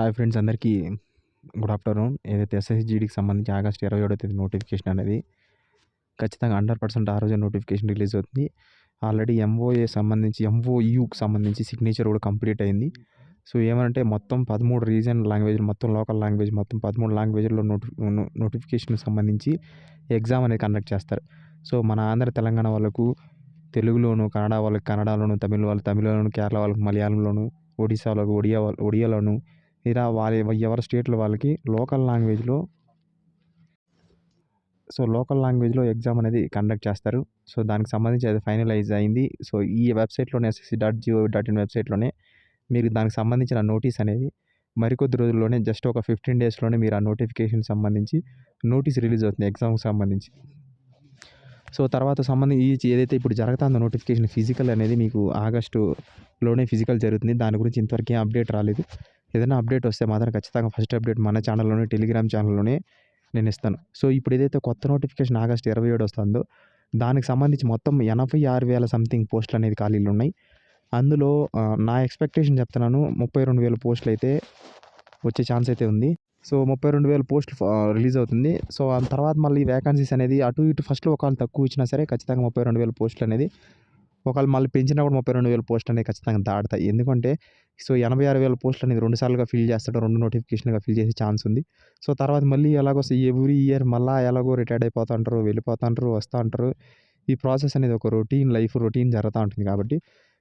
Hi friends అందరికీ good afternoon. ఏదైతే ఎస్ఎస్జిడికి సంబంధించి ఆగస్ట్ ఇరవై ఏడో తేదీ నోటిఫికేషన్ అనేది ఖచ్చితంగా హండ్రెడ్ పర్సెంట్ ఆ రోజు నోటిఫికేషన్ రిలీజ్ అవుతుంది. ఆల్రెడీ ఎంఓఏ సంబంధించి ఎంఓయూకి సంబంధించి సిగ్నేచర్ కూడా కంప్లీట్ అయింది. సో ఏమంటే మొత్తం పదమూడు రీజన్ లాంగ్వేజ్ మొత్తం లోకల్ లాంగ్వేజ్ మొత్తం పదమూడు లాంగ్వేజ్లో నోటి నోటిఫికేషన్ సంబంధించి ఎగ్జామ్ అనేది కండక్ట్ చేస్తారు. సో మన ఆంధ్ర తెలంగాణ వాళ్ళకు తెలుగులోను కన్నడ వాళ్ళకి కన్నడలోను తమిళ వాళ్ళు తమిళలోను కేరళ వాళ్ళకి మలయాళంలోను ఒడిశా వాళ్ళకు ఒడియా వాళ్ళు ఒడియాలోను ఇలా వాళ్ళ ఎవరి స్టేట్లో వాళ్ళకి లోకల్ లాంగ్వేజ్లో సో లోకల్ లాంగ్వేజ్లో ఎగ్జామ్ అనేది కండక్ట్ చేస్తారు. సో దానికి సంబంధించి అది ఫైనలైజ్ అయింది. సో ఈ వెబ్సైట్లోనే SSC dot gov dot in వెబ్సైట్లోనే మీరు దానికి సంబంధించిన నోటీస్ అనేది మరికొద్ది రోజుల్లోనే జస్ట్ ఒక ఫిఫ్టీన్ డేస్లోనే మీరు ఆ నోటిఫికేషన్ సంబంధించి నోటీస్ రిలీజ్ అవుతుంది ఎగ్జామ్కి సంబంధించి. సో తర్వాత సంబంధించి ఏదైతే ఇప్పుడు జరుగుతుందో నోటిఫికేషన్ ఫిజికల్ అనేది మీకు ఆగస్టులోనే ఫిజికల్ జరుగుతుంది. దాని గురించి ఇంతవరకు ఏం అప్డేట్ రాలేదు. ఏదైనా అప్డేట్ వస్తే మాత్రం ఖచ్చితంగా ఫస్ట్ అప్డేట్ మన ఛానల్లోనే టెలిగ్రామ్ ఛానల్లోనే నేను ఇస్తాను. సో ఇప్పుడు ఏదైతే కొత్త నోటిఫికేషన్ ఆగస్ట్ ఇరవై ఏడు వస్తుందో దానికి సంబంధించి మొత్తం ఎనభై ఆరు వేల సంథింగ్ పోస్టులు అనేది ఖాళీలు ఉన్నాయి. అందులో నా ఎక్స్పెక్టేషన్ చెప్తున్నాను ముప్పై రెండు వేల పోస్టులు అయితే వచ్చే ఛాన్స్ అయితే ఉంది. సో ముప్పై రెండు వేల పోస్టులు రిలీజ్ అవుతుంది. సో ఆ తర్వాత మళ్ళీ వేకెన్సీస్ అనేది అటు ఇటు ఫస్ట్లో ఒకవేళ తక్కువ ఇచ్చినా సరే ఖచ్చితంగా ముప్పై రెండు వేల పోస్టులు అనేది ఒకవేళ మళ్ళీ పెంచినా కూడా ముప్పై రెండు వేల పోస్ట్ అనేది ఖచ్చితంగా దాడతాయి ఎందుకంటే సో ఎనభై ఆరు వేల పోస్ట్ అనేది రెండు సార్లుగా ఫిల్ చేస్తాడు రెండు నోటిఫికేషన్గా ఫిల్ చేసే ఛాన్స్ ఉంది. సో తర్వాత మళ్ళీ ఎలాగో ఎవ్రీ ఇయర్ మళ్ళీ ఎలాగో రిటైర్డ్ అయిపోతూ ఉంటారు వెళ్ళిపోతూ ఉంటారు వస్తూ ఉంటారు. ఈ ప్రాసెస్ అనేది ఒక రొటీన్ లైఫ్ రొటీన్ జరుగుతూ ఉంటుంది కాబట్టి.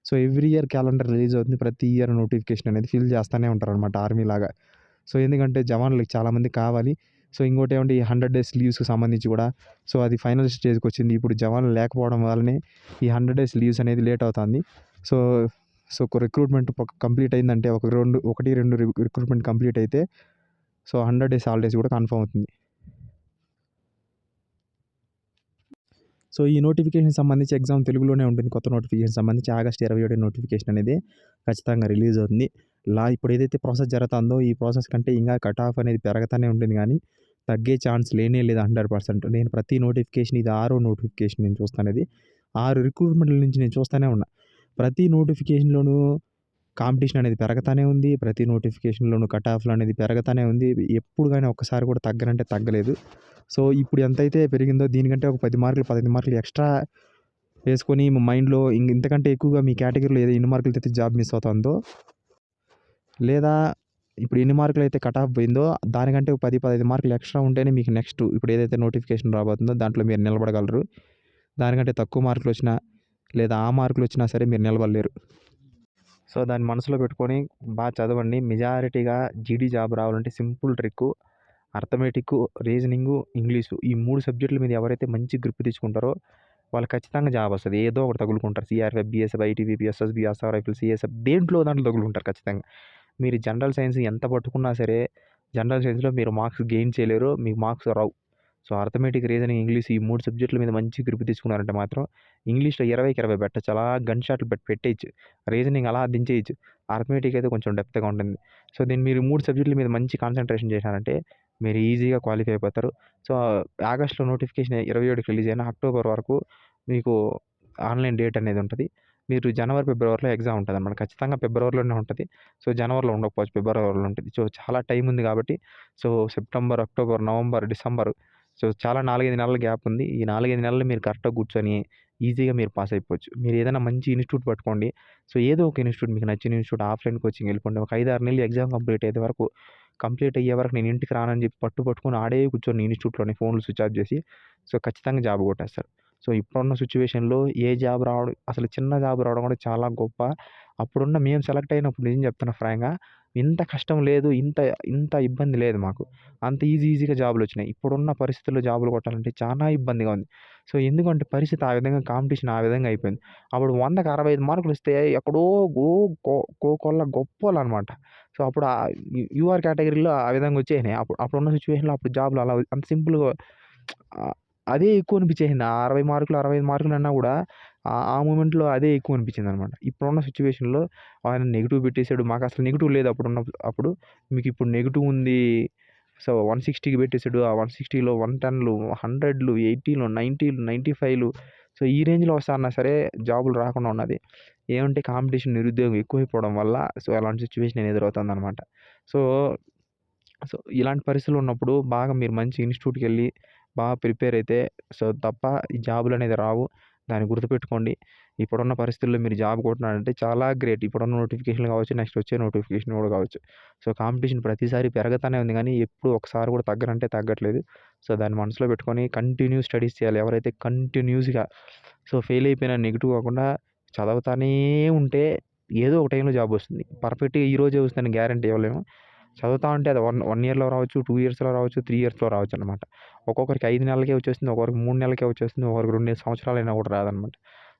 So every year calendar release అవుతుంది ప్రతి ఇయర్ నోటిఫికేషన్ అనేది ఫిల్ చేస్తూనే ఉంటారు అనమాట ఆర్మీ లాగా. సో ఎందుకంటే జవాన్లకు చాలామంది కావాలి. సో ఇంకోటి ఏమంటే ఈ హండ్రెడ్ డేస్ లీవ్స్కి సంబంధించి కూడా. సో అది ఫైనల్ స్టేజ్కి వచ్చింది ఇప్పుడు జవాన్లు లేకపోవడం వల్లనే ఈ హండ్రెడ్ డేస్ లీవ్స్ అనేది లేట్ అవుతుంది. సో సో ఒక రిక్రూట్మెంట్ కంప్లీట్ అయిందంటే ఒక రెండు ఒకటి రెండు రిక్రూట్మెంట్ కంప్లీట్ అయితే సో హండ్రెడ్ డేస్ హాలిడేస్ కూడా కన్ఫర్మ్ అవుతుంది. సో ఈ నోటిఫికేషన్ సంబంధించి ఎగ్జామ్ తెలుగులోనే ఉంటుంది. కొత్త నోటిఫికేషన్ సంబంధించి ఆగస్ట్ ఇరవై ఏడు నోటిఫికేషన్ అనేది ఖచ్చితంగా రిలీజ్ అవుతుంది. లా ఇప్పుడు ఏదైతే ప్రాసెస్ జరుగుతుందో ఈ ప్రాసెస్ కంటే ఇంకా కట్ ఆఫ్ అనేది పెరగతానే ఉంటుంది కానీ తగ్గే ఛాన్స్ లేనే లేదు హండ్రెడ్ పర్సెంట్. నేను ప్రతి నోటిఫికేషన్ ఇది ఆరో నోటిఫికేషన్ నేను చూస్తానేది ఆరు రిక్రూట్మెంట్ల నుంచి నేను చూస్తూనే ఉన్నా. ప్రతి నోటిఫికేషన్లోనూ కాంపిటీషన్ అనేది పెరగతానే ఉంది. ప్రతి నోటిఫికేషన్లోనూ కట్ ఆఫ్లు అనేది పెరగతానే ఉంది. ఎప్పుడు కానీ ఒక్కసారి కూడా తగ్గనంటే తగ్గలేదు. సో ఇప్పుడు ఎంత అయితే పెరిగిందో దీనికంటే ఒక పది మార్కులు పదిహేను మార్కులు ఎక్స్ట్రా వేసుకొని మీ మైండ్లో ఇంతకంటే ఎక్కువగా మీ కేటగిరీలో ఏదో ఎన్ని మార్కులు అయితే జాబ్ మిస్ అవుతుందో లేదా ఇప్పుడు ఎన్ని మార్కులు అయితే కట్ ఆఫ్ పోయిందో దానికంటే ఒక పది పదిహేను మార్కులు ఎక్స్ట్రా ఉంటేనే మీకు నెక్స్ట్ ఇప్పుడు ఏదైతే నోటిఫికేషన్ రాబోతుందో దాంట్లో మీరు నిలబడగలరు. దానికంటే తక్కువ మార్కులు వచ్చినా లేదా ఆ మార్కులు వచ్చినా సరే మీరు నిలబడలేరు. సో దాన్ని మనసులో పెట్టుకొని బాగా చదవండి. మెజారిటీగా జీడీ జాబ్ రావాలంటే simple trick arithmetic reasoning English ఈ మూడు సబ్జెక్టుల మీద ఎవరైతే మంచి గ్రిప్ తెచ్చుకుంటారో వాళ్ళు ఖచ్చితంగా జాబ్ వస్తుంది. ఏదో ఒకటి తగులుకుంటారు. CRF BSF ITBP SSB SR rifle CSF దేంట్లో దాంట్లో తగులుకుంటారు ఖచ్చితంగా. మీరు జనరల్ సైన్స్ ఎంత పట్టుకున్నా సరే జనరల్ సైన్స్లో మీరు మార్క్స్ గెయిన్ చేయలేరు. మీకు మార్క్స్ రావు. సో అర్థమెటిక్ రీజనింగ్ ఇంగ్లీష్ ఈ మూడు సబ్జెక్టుల మీద మంచి గ్రిప్ తీసుకున్నారంటే మాత్రం ఇంగ్లీష్లో ఇరవైకి ఇరవై పెట్టచ్చు అలా గన్ షాట్లు పెట్టి పెట్టేయచ్చు. రీజనింగ్ అలా దించేయచ్చు. అర్థమెటిక్ అయితే కొంచెం డెప్త్గా ఉంటుంది. సో దీన్ని మీరు మూడు సబ్జెక్టుల మీద మంచి కాన్సన్ట్రేషన్ చేశారంటే మీరు ఈజీగా క్వాలిఫై అయిపోతారు. సో ఆగస్ట్లో నోటిఫికేషన్ ఇరవై ఏడుకి రిలీజ్ అయిన అక్టోబర్ వరకు మీకు ఆన్లైన్ డేట్ అనేది ఉంటుంది. మీరు జనవరి ఫిబ్రవరిలో ఎగ్జామ్ ఉంటుంది అన్నమాట ఖచ్చితంగా ఫిబ్రవరిలోనే ఉంటుంది. సో జనవరిలో ఉండకపోవచ్చు ఫిబ్రవరిలో ఉంటుంది. సో చాలా టైం ఉంది కాబట్టి. So September October November December so చాలా నాలుగైదు నెలల గ్యాప్ ఉంది. ఈ నాలుగైదు నెలలు మీరు కరెక్ట్గా కూర్చొని ఈజీగా మీరు పాస్ అయిపోవచ్చు. మీరు ఏదైనా మంచి ఇన్స్టిట్యూట్ పట్టుకోండి. సో ఏదో ఒక ఇన్స్టిట్యూట్ మీకు నచ్చిన ఇన్స్టిట్యూట్ ఆఫ్లైన్ కోచింగ్ వెళ్ళిపోండి. ఒక ఐదు ఆరు నెలలు ఎగ్జామ్ కంప్లీట్ అయ్యే వరకు కంప్లీట్ అయ్యే వరకు నేను ఇంటికి రానని చెప్పి పట్టు పట్టుకుని ఆడే కూర్చొని ఇన్స్టిట్యూట్లోనే ఫోన్లు స్విచ్ ఆఫ్ చేసి సో ఖచ్చితంగా జాబ్ కొట్టేస్తారు. సో ఇప్పుడున్న సిచ్యువేషన్లో ఏ జాబ్ రావడం అసలు చిన్న జాబ్ రావడం కూడా చాలా గొప్ప. అప్పుడున్న మేము సెలెక్ట్ అయినప్పుడు నిజం చెప్తున్నా ఫ్రాంక్గా ఇంత కష్టం లేదు ఇంత ఇంత ఇబ్బంది లేదు మాకు. అంత ఈజీ ఈజీగా జాబులు వచ్చినాయి. ఇప్పుడున్న పరిస్థితుల్లో జాబులు కొట్టాలంటే చాలా ఇబ్బందిగా ఉంది. సో ఎందుకంటే పరిస్థితి ఆ విధంగా కాంపిటీషన్ ఆ విధంగా అయిపోయింది. అప్పుడు వందకు అరవై ఐదు మార్కులు వస్తే ఎక్కడో గో కోకొల్ల గొప్పలు అనమాట సో అప్పుడు యూఆర్ కేటగిరీలో ఆ విధంగా వచ్చేసినాయి. అప్పుడు అప్పుడున్న సిచ్యువేషన్లో అప్పుడు జాబులు అలా అంత సింపుల్గా అదే ఎక్కువ అనిపించేసింది. ఆ అరవై మార్కులు అరవై ఐదు మార్కులు అన్నా కూడా ఆ- మూమెంట్లో అదే ఎక్కువ అనిపించింది అనమాట ఇప్పుడున్న సిచ్యువేషన్లో ఆయన నెగిటివ్ పెట్టేశాడు మాకు అసలు నెగిటివ్ లేదు అప్పుడున్న అప్పుడు మీకు ఇప్పుడు నెగిటివ్ ఉంది. సో వన్ సిక్స్టీకి పెట్టేశాడు ఆ వన్ సిక్స్టీలో వన్ టెన్లు హండ్రెడ్లు ఎయిటీలు నైంటీలు నైంటీ ఫైవ్లు సో ఈ రేంజ్లో వస్తాయన్నా సరే జాబులు రాకుండా ఉన్నది. ఏమంటే కాంపిటీషన్ నిరుద్యోగం ఎక్కువైపోవడం వల్ల సో అలాంటి సిచ్యువేషన్ ఎదురవుతుంది అనమాట సో సో ఇలాంటి పరిస్థితులు ఉన్నప్పుడు బాగా మీరు మంచి ఇన్స్టిట్యూట్కి వెళ్ళి బాగా ప్రిపేర్ అయితే సో తప్ప ఈ జాబులు అనేది రావు. దాన్ని గుర్తుపెట్టుకోండి. ఇప్పుడున్న పరిస్థితుల్లో మీరు జాబ్ కొట్టినారంటే చాలా గ్రేట్. ఇప్పుడున్న నోటిఫికేషన్ కావచ్చు నెక్స్ట్ వచ్చే నోటిఫికేషన్ కూడా కావచ్చు. సో కాంపిటీషన్ ప్రతిసారి పెరగతానే ఉంది కానీ ఎప్పుడు ఒకసారి కూడా తగ్గరంటే తగ్గట్లేదు. సో దాన్ని మనసులో పెట్టుకొని కంటిన్యూ స్టడీస్ చేయాలి. ఎవరైతే కంటిన్యూస్గా సో ఫెయిల్ అయిపోయినా నెగిటివ్ కాకుండా చదువుతానే ఉంటే ఏదో ఒక టైంలో జాబ్ వస్తుంది. పర్ఫెక్ట్గా ఈరోజే వస్తుందని గ్యారంటీ ఇవ్వలేము. చదువుతా ఉంటే అది వన్ వన్ ఇయర్లో రావచ్చు టూ ఇయర్స్లో రావచ్చు త్రీ ఇయర్స్లో రావచ్చు అనమాట ఒక్కొక్కరికి ఐదు నెలలకే వచ్చేస్తుంది ఒక్కొక్కరికి మూడు నెలలకే వచ్చేస్తుంది ఒక్కొక్కరికి రెండు సంవత్సరాలైనా కూడా రాదనమాట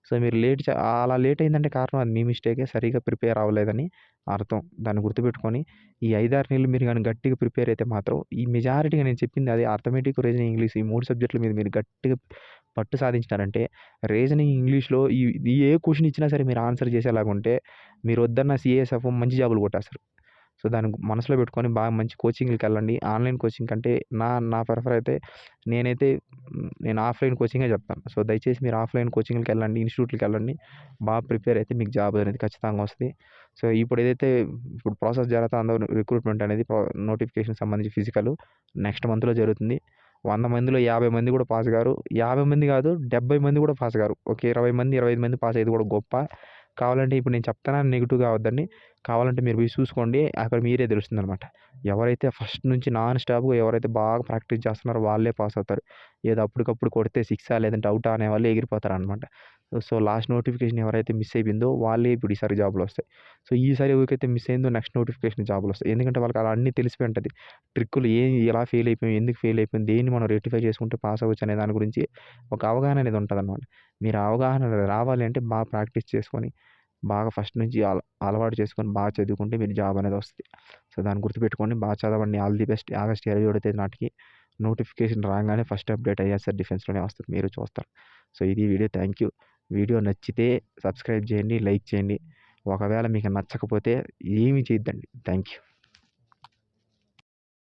సో మీరు లేట్ అలా లేట్ అయిందంటే కారణం అది మీ మిస్టేకే సరిగా ప్రిపేర్ అవ్వలేదని అర్థం. దాన్ని గుర్తుపెట్టుకొని ఈ ఐదారు నెలలు మీరు కానీ గట్టిగా ప్రిపేర్ అయితే మాత్రం ఈ మెజారిటీగా నేను చెప్పింది అది అర్థమెటిక్ రీజనింగ్ ఇంగ్లీష్. ఈ మూడు సబ్జెక్టుల మీద మీరు గట్టిగా పట్టు సాధించినారంటే రీజనింగ్ ఇంగ్లీష్లో ఈ ఈ ఏ క్వశ్చన్ ఇచ్చినా సరే మీరు ఆన్సర్ చేసేలాగా ఉంటే మీరు వద్దన్న సిఎస్ఎఫ్ మంచి జాబులు కొట్టేస్తారు. సో దాన్ని మనసులో పెట్టుకొని బాగా మంచి కోచింగ్లకి వెళ్ళండి. ఆన్లైన్ కోచింగ్ కంటే నా నా ప్రిఫర్ అయితే నేనైతే నేను ఆఫ్లైన్ కోచింగే చెప్తాను. సో దయచేసి మీరు ఆఫ్లైన్ కోచింగ్లకి వెళ్ళండి ఇన్స్టిట్యూట్లకి వెళ్ళండి. బాగా ప్రిపేర్ అయితే మీకు జాబ్ అనేది ఖచ్చితంగా వస్తుంది. సో ఇప్పుడు ఏదైతే ఇప్పుడు ప్రాసెస్ జరుగుతుందో రిక్రూట్మెంట్ అనేది నోటిఫికేషన్ సంబంధించి ఫిజికల్ నెక్స్ట్ మంత్లో జరుగుతుంది. వంద మందిలో యాభై మంది కూడా పాస్ గారు. యాభై మంది కాదు డెబ్బై మంది కూడా పాస్ గారు. ఒక ఇరవై మంది ఇరవై ఐదు మంది పాస్ అయ్యేది కూడా గొప్ప. కావాలంటే ఇప్పుడు నేను చెప్తాను నెగిటివ్ కావద్దండి కావాలంటే మీరు పోయి చూసుకోండి. అక్కడ మీరే తెలుస్తుంది అనమాట ఎవరైతే ఫస్ట్ నుంచి నాన్ స్టాప్గా ఎవరైతే బాగా ప్రాక్టీస్ చేస్తున్నారో వాళ్ళే పాస్ అవుతారు. ఏదో అప్పటికప్పుడు కొడితే సిక్సా లేదంటే అవుటా అనే వాళ్ళు ఎగిరిపోతారు అనమాట సో లాస్ట్ నోటిఫికేషన్ ఎవరైతే మిస్ అయిపోయిందో వాళ్ళే ఇప్పుడు ఈసారి జాబులు వస్తాయి. సో ఈసారి ఎవరికైతే మిస్ అయిందో నెక్స్ట్ నోటిఫికేషన్ జాబులు వస్తాయి. ఎందుకంటే వాళ్ళకి అలా అన్నీ తెలిసిపోయి ఉంటుంది. ట్రిక్కులు ఏం ఎలా ఫెయిల్ అయిపోయింది ఎందుకు ఫెయిల్ అయిపోయింది దేన్ని మనం రెక్టిఫై చేసుకుంటే పాస్ అవ్వచ్చు అనే దాని గురించి ఒక అవగాహన అనేది ఉంటుంది అనమాట మీరు అవగాహన రావాలి అంటే బాగా ప్రాక్టీస్ చేసుకొని బాగా ఫస్ట్ నుంచి అల అలవాటు చేసుకొని బాగా చదువుకుంటే మీరు జాబ్ అనేది వస్తుంది. సో దాన్ని గుర్తుపెట్టుకొని బాగా చదవండి. All the best. ఆగస్ట్ ఇరవై ఏడో తేదీ నాటికి నోటిఫికేషన్ రాగానే ఫస్ట్ అప్డేట్ ఐఎస్ఆర్ డిఫెన్స్లోనే వస్తుంది. మీరు చూస్తారు. సో ఇది వీడియో. థ్యాంక్ యూ వీడియో నచ్చితే సబ్స్క్రైబ్ చేయండి లైక్ చేయండి. ఒకవేళ మీకు నచ్చకపోతే ఏమీ చేయొద్దండి. Thank you